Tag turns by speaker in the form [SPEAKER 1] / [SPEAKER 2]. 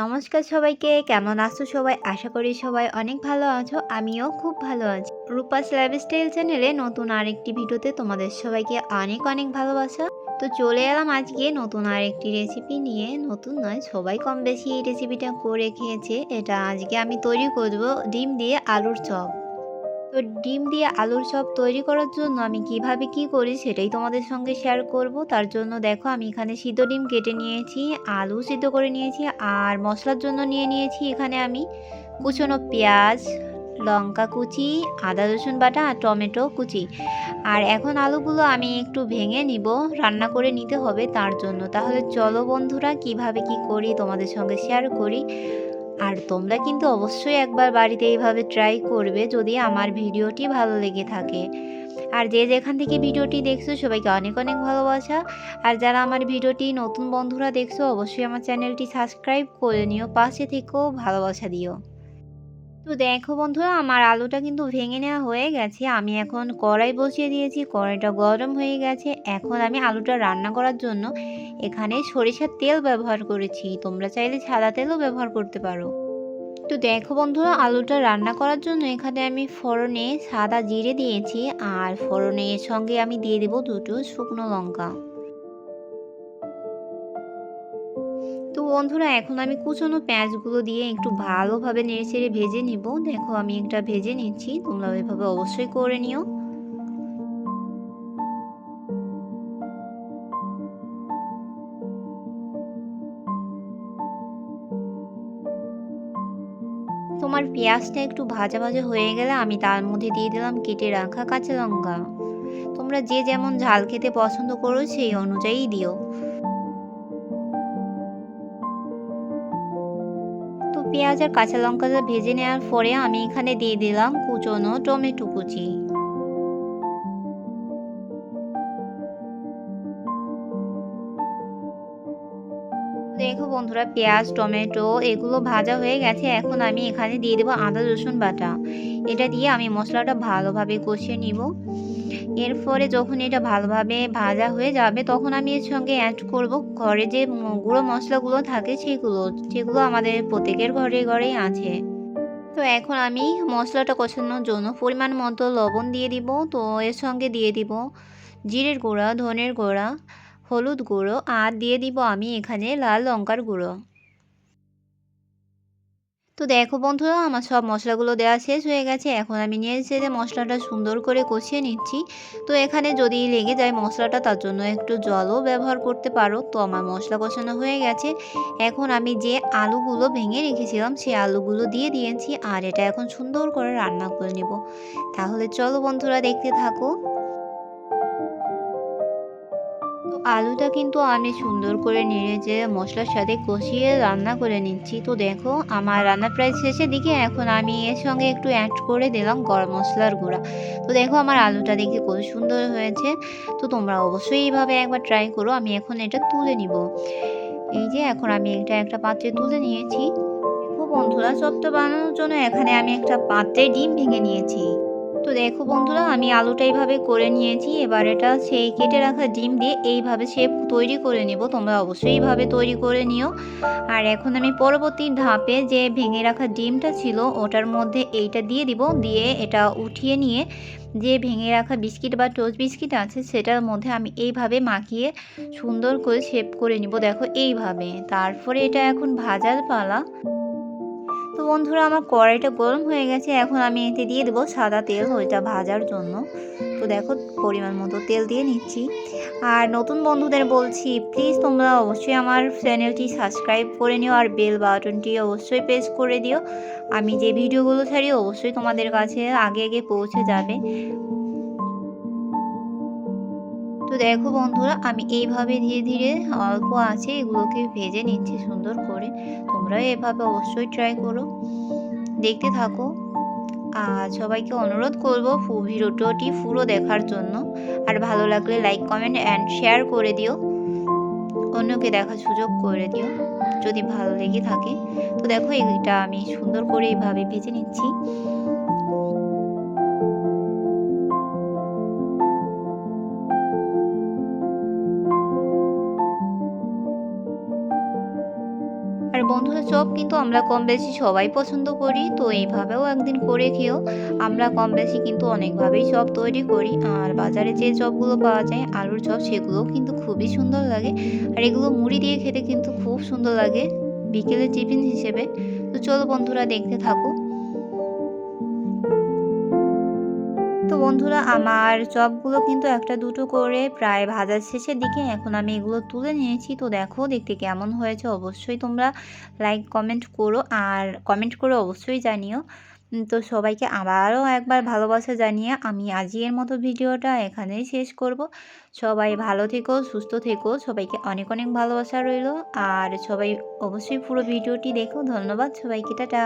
[SPEAKER 1] নমস্কার সবাইকে, কেমন আছো সবাই? আশা করি সবাই অনেক ভালো আছো, আমিও খুব ভালো আছি। রূপাস লাইফস্টাইল চ্যানেলে নতুন আরেকটি ভিডিওতে তোমাদের সবাইকে অনেক অনেক ভালোবাসা। তো চলে এলাম আজকে নতুন আরেকটি রেসিপি নিয়ে। নতুন নয়, সবাই কম বেশি এই রেসিপিটা করে খেয়েছে। এটা আজকে আমি তৈরি করব ডিম দিয়ে আলুর চপ। তো ডিম দিয়ে আলুর চপ তৈরি করার জন্য আমি কীভাবে কি করি সেটাই তোমাদের সঙ্গে শেয়ার করব। তার জন্য দেখো আমি এখানে সিদ্ধ ডিম কেটে নিয়েছি, আলু সিদ্ধ করে নিয়েছি আর মশলার জন্য নিয়ে নিয়েছি এখানে আমি কুচনো পেঁয়াজ, লঙ্কা কুচি, আদা, রসুন বাটা আর টমেটো কুচি। আর এখন আলুগুলো আমি একটু ভেঙে নিব, রান্না করে নিতে হবে তার জন্য। তাহলে চলো বন্ধুরা কীভাবে কি করি তোমাদের সঙ্গে শেয়ার করি। আর তোমরা কিন্তু অবশ্যই একবার বাড়িতে এইভাবে ট্রাই করবে যদি আমার ভিডিওটি ভালো লেগে থাকে। আর যে যেখান থেকে ভিডিওটি দেখছ, সবাইকে অনেক অনেক ভালোবাসা। আর যারা আমার ভিডিওটি নতুন বন্ধুরা দেখছ, অবশ্যই আমার চ্যানেলটি সাবস্ক্রাইব করে নিও, পাশে থেকেও ভালোবাসা দিও। তো দেখো বন্ধুরা, আমার আলুটা কিন্তু ভেঙে নেওয়া হয়ে গেছে। আমি এখন কড়াই বসিয়ে দিয়েছি, কড়াইটা গরম হয়ে গেছে। এখন আমি আলুটা রান্না করার জন্য এখানে সরিষার তেল ব্যবহার করেছি। তোমরা চাইলে সাদা তেলও ব্যবহার করতে পারো। তো দেখো বন্ধুরা, আলুটা রান্না করার জন্য এখানে আমি ফোড়নে সাদা জিরে দিয়েছি। আর ফোড়নের সঙ্গে আমি দিয়ে দেবো দুটো শুকনো লঙ্কা। বন্ধুরা, এখন আমি কুচনো পেঁয়াজগুলো দিয়ে একটু ভালোভাবে নেড়ে চেড়ে ভেজে নিব। দেখো, আমি একটা ভেজে নিচ্ছি, তোমরা ওইভাবে অবশ্যই করে নিও। তোমার পেঁয়াজটা একটু ভাজা ভাজা হয়ে গেলে আমি তার মধ্যে দিয়ে দিলাম কেটে রাখা কাঁচা লঙ্কা। তোমরা যে যেমন ঝাল খেতে পছন্দ করো, সেই অনুযায়ী দিও। পেঁয়াজ আর কাঁচা লঙ্কাটা ভেজে নেওয়ার পরে আমি এখানে দিয়ে দিলাম কুচনো টমেটো কুচি। দেখো বন্ধুরা, পেঁয়াজ, টমেটো, এগুলো ভাজা হয়ে গেছে। এখন আমি এখানে দিয়ে দেবো আদা রসুন বাটা। এটা দিয়ে আমি মশলাটা ভালোভাবে কষিয়ে নিব। এরপরে যখন এটা ভালোভাবে ভাজা হয়ে যাবে, তখন আমি এর সঙ্গে অ্যাড করব ঘরে যে গুঁড়ো মশলাগুলো থাকে সেগুলো যেগুলো আমাদের প্রত্যেকের ঘরে ঘরেই আছে। তো এখন আমি মশলাটা কষানোর জন্য পরিমাণ মতো লবণ দিয়ে দিব, তো এর সঙ্গে দিয়ে দিব জিরের গুঁড়া, ধনের গুঁড়া, হলুদ গুঁড়ো, আর দিয়ে দিব আমি এখানে লাল লঙ্কার গুঁড়ো। তো দেখো বন্ধুরা, আমার সব মশলাগুলো দেওয়া শেষ হয়ে গেছে। এখন আমি নিয়ে এসে যে মশলাটা সুন্দর করে কষিয়ে নিচ্ছি। তো এখানে যদি লেগে যায় মশলাটা, তার জন্য একটু জলও ব্যবহার করতে পারো। তো আমার মশলা কষানো হয়ে গেছে। এখন আমি যে আলুগুলো ভেঙে রেখেছিলাম সেই আলুগুলো দিয়ে দিয়েছি। আর এটা এখন সুন্দর করে রান্না করে নেব। তাহলে চলো বন্ধুরা, দেখতে থাকো। তো আলুটা কিন্তু আমি সুন্দর করে নেড়ে যে মশলার সাথে কষিয়ে রান্না করে নিচ্ছি। তো দেখো, আমার রান্না প্রায় শেষের দিকে, এখন আমি এর সঙ্গে একটু অ্যাড করে দিলাম গরম মশলার গুঁড়া। তো দেখো, আমার আলুটা দেখে কত সুন্দর হয়েছে। তো তোমরা অবশ্যই এইভাবে একবার ট্রাই করো, আমি এখন এটা তুলে নিব। এই যে, এখন আমি এটা একটা পাত্রে তুলে নিয়েছি। বন্ধুরা চপটা বানানোর জন্য এখানে আমি একটা পাত্রে ডিম ভেঙে নিয়েছি। তো দেখো বন্ধুরা, আমি আলুটা এইভাবে করে নিয়েছি। এবার এটা সেই কেটে রাখা ডিম দিয়ে এইভাবে শেপ তৈরি করে নেব। তোমরা অবশ্যই এইভাবে তৈরি করে নিও। আর এখন আমি পরবর্তী ধাপে যে ভেঙে রাখা ডিমটা ছিল, ওটার মধ্যে এইটা দিয়ে দিব। দিয়ে এটা উঠিয়ে নিয়ে যে ভেঙে রাখা বিস্কিট বা টোস্ট বিস্কিট আছে, সেটার মধ্যে আমি এইভাবে মাখিয়ে সুন্দর করে শেপ করে নিব। দেখো এইভাবে। তারপরে এটা এখন ভাজার পালা। বন্ধুরা, আমার কড়াইটা গরম হয়ে গেছে। এখন আমি এতে দিয়ে দেবো সাদা তেল, ওইটা ভাজার জন্য। তো দেখো, পরিমাণ মতো তেল দিয়ে নিচ্ছি। আর নতুন বন্ধুদের বলছি প্লিজ তোমরা অবশ্যই আমার চ্যানেলটি সাবস্ক্রাইব করে নিও আর বেল বাটনটি অবশ্যই প্রেস করে দিও। আমি যে ভিডিওগুলো ছাড়ি, অবশ্যই তোমাদের কাছে আগে আগে পৌঁছে যাবে। তো দেখো বন্ধুরা, আমি এইভাবে ধীরে ধীরে অল্প আছে এগুলোকে ভেজে নিচ্ছি সুন্দর করে। তোমরা এভাবে অবশ্যই ট্রাই করো। দেখতে থাকো। আর সবাইকে অনুরোধ করব ভিডিওটি পুরো দেখার জন্য। আর ভালো লাগলে লাইক কমেন্ট অ্যান্ড শেয়ার করে দিও। অন্যকে দেখার সুযোগ করে দিও, যদি ভালো লেগে থাকে। তো দেখো, এটা আমি সুন্দর করে এইভাবে ভেজে নিচ্ছি। বন্ধুরা চলো চপ কিন্তু আমরা কম বেশি সবাই পছন্দ করি, তো এইভাবেও একদিন করে খেয়েও আমরা কম বেশি কিন্তু অনেকভাবেই চপ তৈরি করি, আর বাজারে যে চপগুলো পাওয়া যায়, আলুর চপ, সেগুলোও কিন্তু খুবই সুন্দর লাগে। আর এগুলো মুড়ি দিয়ে খেতে কিন্তু খুব সুন্দর লাগে, বিকেলের টিফিন হিসেবে। তো চলো বন্ধুরা দেখতে থাকো তো বন্ধুরা, আমার চপগুলো কিন্তু একটা দুটো করে প্রায় ভাজার শেষের দিকে এখন আমি এগুলো তুলে নিয়েছি। তো দেখো, দেখতে কেমন হয়েছে অবশ্যই তোমরা লাইক কমেন্ট করো আর কমেন্ট করে অবশ্যই জানিও। তো সবাইকে আবারও একবার ভালোবাসা জানিয়ে আমি আজকের মতো ভিডিওটা এখানেই শেষ করব। সবাই ভালো থেকো, সুস্থ থেকো, সবাইকে অনেক অনেক ভালোবাসা রইল। আর সবাই অবশ্যই পুরো ভিডিওটি দেখো। ধন্যবাদ সবাইকে, টাটা।